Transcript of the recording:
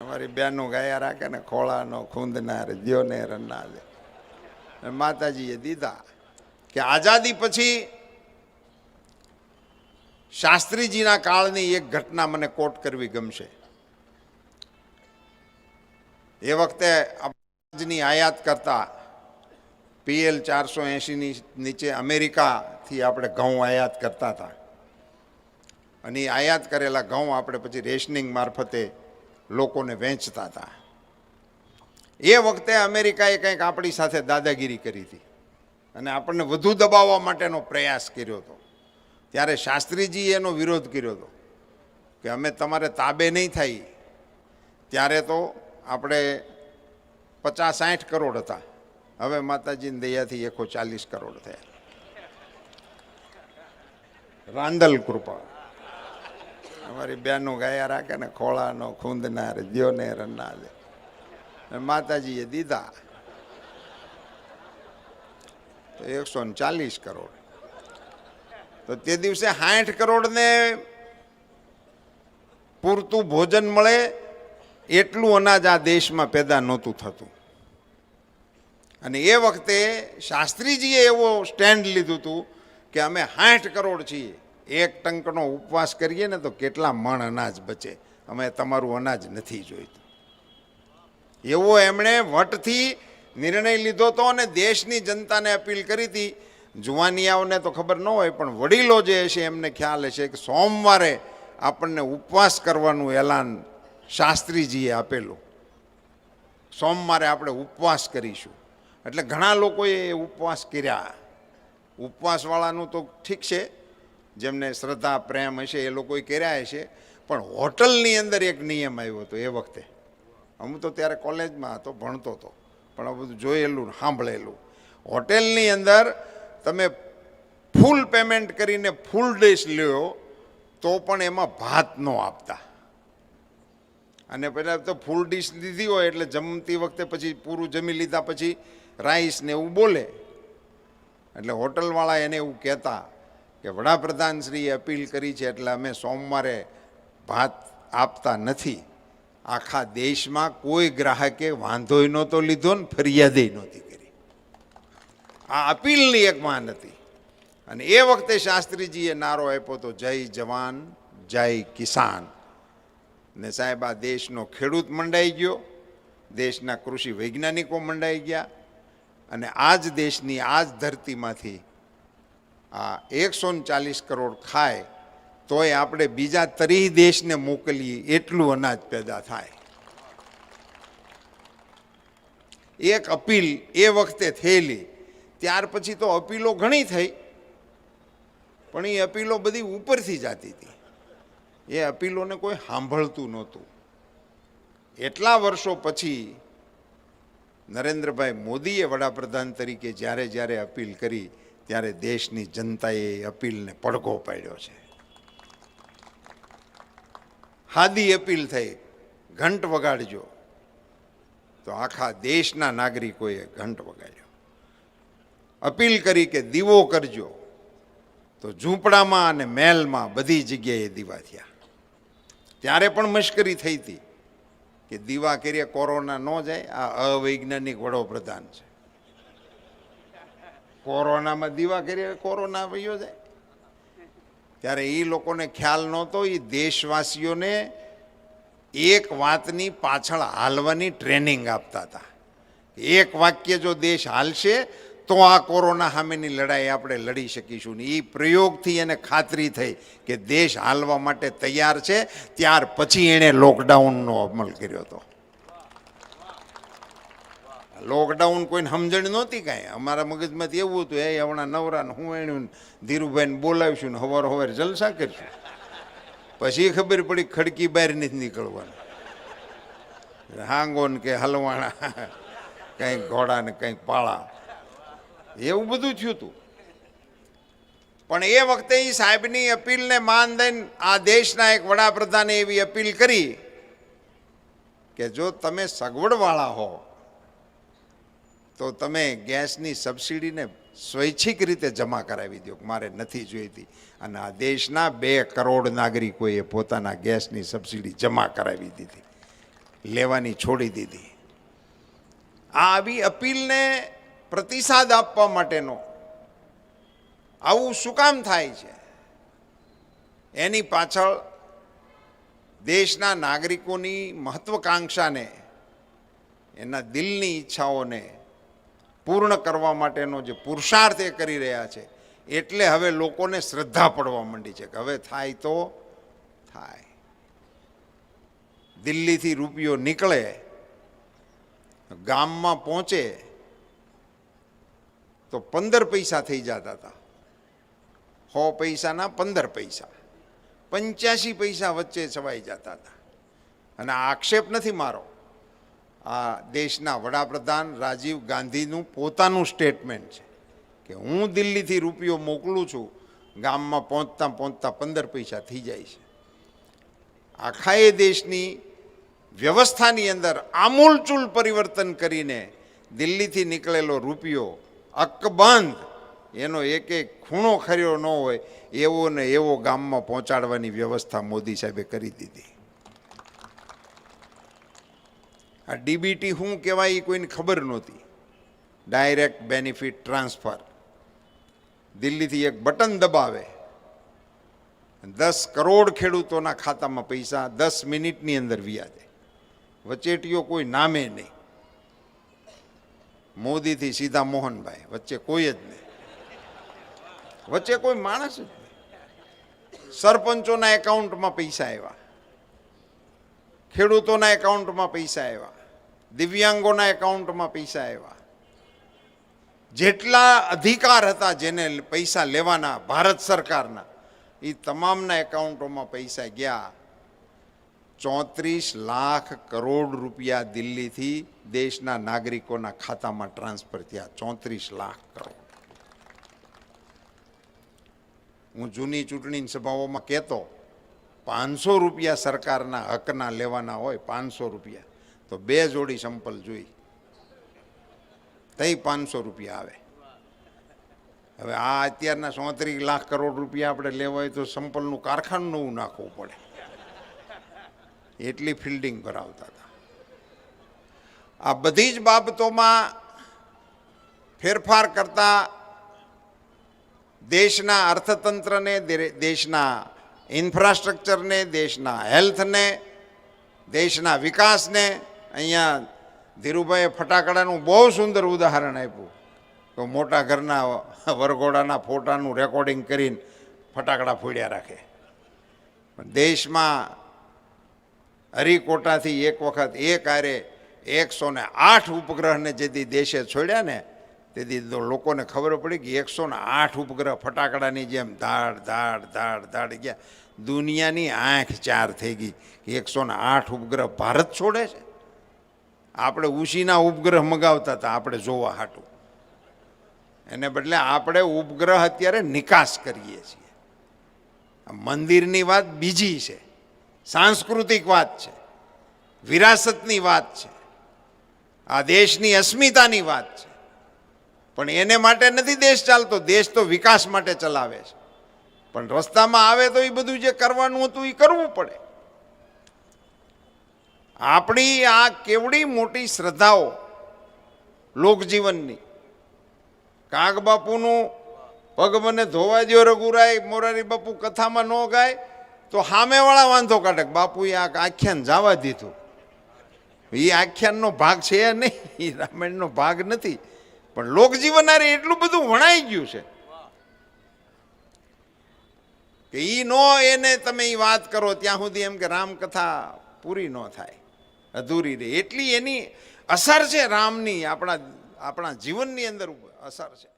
અમારી બેનો ગાયા રાખે ને ખોળાનો ખૂંદનાર દ્યોને રન્ના દે માતાજીએ દીધા કે આઝાદી પછી શાસ્ત્રીજીના કાળની એક ઘટના મને કોટ કરવી ગમશે. એ વખતે અનાજની આયાત કરતા પીએલ ચારસો એંશીની નીચે અમેરિકાથી આપણે ઘઉં આયાત કરતા હતા. અને આયાત કરેલા ઘઉં આપણે પછી રેશનિંગ મારફતે લોકોને વેચતા હતા. એ વખતે અમેરિકાએ કંઈક આપણી સાથે દાદાગીરી કરી હતી. અને આપણને વધુ દબાવવા માટેનો પ્રયાસ કર્યો હતો. ત્યારે શાસ્ત્રીજીએ એનો વિરોધ કર્યો હતો કે અમે તમારે તાબે નહીં થાય. ત્યારે તો આપણે પચાસ સાઠ કરોડ હતા. હવે માતાજીની દયાથી એકો ચાલીસ કરોડ થયા. રાંદલ કૃપા. અમારી બહેનો ગાયા રાખે ને ખોળાનો ખૂંદનાર દ્યોને અને માતાજીએ દીધા. તો એકસો ને ચાલીસ કરોડ. તો તે દિવસે સાઠ કરોડને પૂરતું ભોજન મળે એટલું અનાજ આ દેશમાં પેદા નહોતું થતું. અને એ વખતે શાસ્ત્રીજીએ એવો સ્ટેન્ડ લીધું હતું કે અમે સાઠ કરોડ છીએ. એક ટંકનો ઉપવાસ કરીએ ને તો કેટલા મણ અનાજ બચે? અમે તમારું અનાજ નથી જોઈતું. એવો એમણે વટથી નિર્ણય લીધો હતો અને દેશની જનતાને અપીલ કરી હતી. જુવાનિયાઓને તો ખબર ન હોય, પણ વડીલો જે હશે એમને ખ્યાલ હશે કે સોમવારે આપણને ઉપવાસ કરવાનું એલાન શાસ્ત્રીજીએ આપેલું. સોમવારે આપણે ઉપવાસ કરીશું. એટલે ઘણા લોકોએ ઉપવાસ કર્યા. ઉપવાસવાળાનું તો ઠીક છે જેમને શ્રદ્ધા, પ્રેમ હશે, એ લોકોએ કર્યા હશે. પણ હોટલની અંદર એક નિયમ આવ્યો હતો એ વખતે. હું તો ત્યારે કોલેજમાં હતો, ભણતો હતો પણ આ બધું જોયેલું સાંભળેલું. હોટેલની અંદર તમે ફૂલ પેમેન્ટ કરીને ફૂલ ડિશ લ્યો, તો પણ એમાં ભાત ન આપતા. અને પહેલાં તો ફૂલ ડીશ લીધી હોય એટલે જમતી વખતે પછી પૂરું જમી લીધા પછી રાઈસ ને એવું બોલે. એટલે હોટલવાળા એને એવું કહેતા. કે વડાપ્રધાનશ્રીએ અપીલ કરી છે એટલે અમે સોમવારે ભાત આપતા નથી. આખા દેશમાં કોઈ ગ્રાહકે વાંધોય નહોતો લીધો ને ફરિયાદે નહોતી કરી. આ અપીલની એક માન હતી. અને એ વખતે શાસ્ત્રીજીએ નારો આપ્યો તો જય જવાન, જય કિસાન. ને સાહેબ, આ દેશનો ખેડૂત મંડાઈ ગયો. દેશના કૃષિ વૈજ્ઞાનિકો મંડાઈ ગયા. અને આ જ દેશની આ જ ધરતીમાંથી આ એકસો ચાલીસ કરોડ ખાય, તોય આપણે બીજા તરી દેશને મોકલીએ, એટલું અનાજ પેદા થાય. એક અપીલ એ વખતે થયેલી, ત્યાર પછી તો અપીલો ઘણી થઈ, પણ એ અપીલો બધી ઉપરથી જતી હતી. એ અપીલોને કોઈ સાંભળતું નહોતું. એટલા વર્ષો પછી નરેન્દ્રભાઈ મોદીએ વડાપ્રધાન તરીકે જ્યારે જ્યારે અપીલ કરી ત્યારે દેશની જનતાએ અપીલને પડઘો પાડ્યો છે. હાદી અપીલ થઈ, ઘંટ વગાડજો. તો આખા દેશના નાગરિકોએ ઘંટ વગાડ્યો. અપીલ કરી કે દીવો કરજો. તો ઝૂંપડામાં અને મહેલમાં બધી જગ્યાએ દીવા થયા. ત્યારે પણ મશ્કરી થઈ હતી કે દીવા કરીએ, કોરોના ન જાય, આ અવૈજ્ઞાનિક વડોપ્રધાન છે. કોરોનામાં દીવા કરી કોરોના વયો જાય. ત્યારે એ લોકોને ખ્યાલ નહોતો એ દેશવાસીઓને એક વાતની પાછળ હાલવાની ટ્રેનિંગ આપતા હતા. એક વાક્ય જો દેશ હાલશે, તો આ કોરોના સામેની લડાઈ આપણે લડી શકીશું ને. એ પ્રયોગથી એને ખાતરી થઈ કે દેશ હાલવા માટે તૈયાર છે, ત્યાર પછી એણે લોકડાઉનનો અમલ કર્યો હતો. લોકડાઉન કોઈને સમજણ નહોતી કાંઈ. અમારા મગજમાંથી એવું હતું, એ હમણાં નવરાને હું એણ્યું ધીરુભાઈને બોલાવીશું ને હવાર હવાર જલસા કરીશું. પછી ખબર પડી ખડકી બહાર નથી નીકળવાનું. હાંગોન કે હલવાણા, કંઈક ઘોડા ને કંઈક પાળા. એવું બધું થયું હતું પણ એ વખતે એ સાહેબની અપીલને માન દઈને આ દેશના એક વડાપ્રધાને એવી અપીલ કરી કે જો તમે સગવડવાળા હો તો તમે ગેસની સબસિડીને સ્વૈચ્છિક રીતે જમા કરાવી દો મારે નથી જોઈતી. અને આ દેશના બે કરોડ નાગરિકોએ પોતાના ગેસની સબસિડી જમા કરાવી દીધી. લેવાની છોડી દીધી. આ આવી અપીલને પ્રતિસાદ આપવા માટેનો આવું શું કામ થાય છે? એની પાછળ દેશના નાગરિકોની મહત્વકાંક્ષાને, એના દિલની ઈચ્છાઓને પૂર્ણ કરવા માટેનો જે પુરુષાર્થ એ કરી રહ્યા છે, એટલે હવે લોકોને શ્રદ્ધા પડવા માંડી છે કે હવે થાય તો થાય. દિલ્હીથી રૂપિયો નીકળે, ગામમાં પહોંચે, તો પંદર પૈસા થઈ જતા હતા. સો પૈસાના પંદર પૈસા. પંચ્યાસી પૈસા વચ્ચે છવાઈ જતા હતા. અને આક્ષેપ નથી મારો. આ દેશના વડાપ્રધાન રાજીવ ગાંધીનું પોતાનું સ્ટેટમેન્ટ છે કે હું દિલ્હીથી રૂપિયો મોકલું છું, ગામમાં પહોંચતા પહોંચતા પંદર પૈસા થઈ જાય છે. આખા એ દેશની વ્યવસ્થાની અંદર આમૂલચૂલ પરિવર્તન કરીને દિલ્હીથી નીકળેલો રૂપિયો અકબંધ, એનો એક એક ખૂણો ખર્યો ન હોય, એવો ને એવો ગામમાં પહોંચાડવાની વ્યવસ્થા મોદી સાહેબે કરી દીધી. આ ડીબીટી શું કહેવાય એ કોઈને ખબર નહોતી. ડાયરેક્ટ બેનિફિટ ટ્રાન્સફર દિલ્હીથી એક બટન દબાવે. દસ કરોડ ખેડૂતોના ખાતામાં પૈસા દસ મિનિટની અંદર વ્યાજે વચેટીઓ કોઈ નામે નહીં. મોદીથી સીધા મોહનભાઈ, વચ્ચે કોઈ જ નહીં. વચ્ચે કોઈ માણસ જ નહીં. સરપંચોના એકાઉન્ટમાં પૈસા આવ્યા. ખેડૂતોના એકાઉન્ટમાં પૈસા આવ્યા. દિવ્યાંગોના એકાઉન્ટમાં પૈસા આવ્યા. જેટલા અધિકાર હતા જેને પૈસા લેવાના ભારત સરકારના એ તમામના એકાઉન્ટોમાં પૈસા ગયા. ચોત્રીસ લાખ કરોડ રૂપિયા દિલ્હીથી દેશના નાગરિકોના ખાતામાં ટ્રાન્સફર થયા. ચોત્રીસ લાખ કરોડ. હું જૂની ચૂંટણી સભાઓમાં કહેતો, પાંચસો રૂપિયા સરકારના હકના લેવાના હોય, પાંચસો રૂપિયા. તો બે જોડી સંપલ જોઈ. તઈ પાંચસો રૂપિયા આવે. હવે આ અત્યારના ચોત્રીસ લાખ કરોડ રૂપિયા આપણે લેવા હોય તો સંપલનું કારખાનું નવું નાખવું પડે. એટલી ફિલ્ડિંગ કરાવતા હતા. આ બધી જ બાબતોમાં ફેરફાર કરતા દેશના અર્થતંત્રને દેશના ઇન્ફ્રાસ્ટ્રક્ચરને, દેશના હેલ્થને, દેશના વિકાસને અહીંયા ધીરુભાઈએ ફટાકડાનું બહુ સુંદર ઉદાહરણ આપ્યું. તો મોટા ઘરના વરઘોડાના ફોટાનું રેકોર્ડિંગ કરીને ફટાકડા ફોડ્યા રાખે. પણ દેશમાં હરિકોટાથી એક વખત એક આરે એકસો ને આઠ ઉપગ્રહને જેથી દેશે છોડ્યા ને, તેથી લોકોને ખબર પડી કે એકસો ને આઠ ઉપગ્રહ ફટાકડાની જેમ ધાડ ધાડ ધાડ ધાડ ગયા. દુનિયાની આંખ ચાર થઈ ગઈ એકસો ને આઠ ઉપગ્રહ ભારત છોડે છે. આપણે ઉશીના ઉપગ્રહ મગાવતા હતા, આપણે જોવા હાટું. એને બદલે આપણે ઉપગ્રહ અત્યારે નિકાસ કરીએ છીએ. મંદિરની વાત બીજી છે, સાંસ્કૃતિક વાત છે, વિરાસતની વાત છે, આ દેશની અસ્મિતાની વાત છે. પણ એને માટે નથી દેશ ચાલતો, દેશ તો વિકાસ માટે ચલાવે છે. પણ રસ્તામાં આવે તો એ બધું જે કરવાનું હતું એ કરવું પડે. આપણી આ કેવડી મોટી શ્રદ્ધાઓ લોકજીવનની. કાગ બાપુનું પગ મને ધોવા દો રઘુરાય, મોરારી બાપુ કથામાં ન ગાય, તો સામેવાળા વાંધો કાઢે બાપુએ આ આખ્યાન જવા દીધું. એ આખ્યાનનો ભાગ છે નહીં રામાયણનો ભાગ નથી, પણ લોકજીવન આરે એટલું બધું વણાઈ ગયું છે કે એ નો એને તમે એ વાત કરો, ત્યાં સુધી એમ કે રામકથા પૂરી ન થાય. અધૂરી રહે. એટલી એની અસર છે રામની આપણા આપણા જીવનની અંદર અસર છે.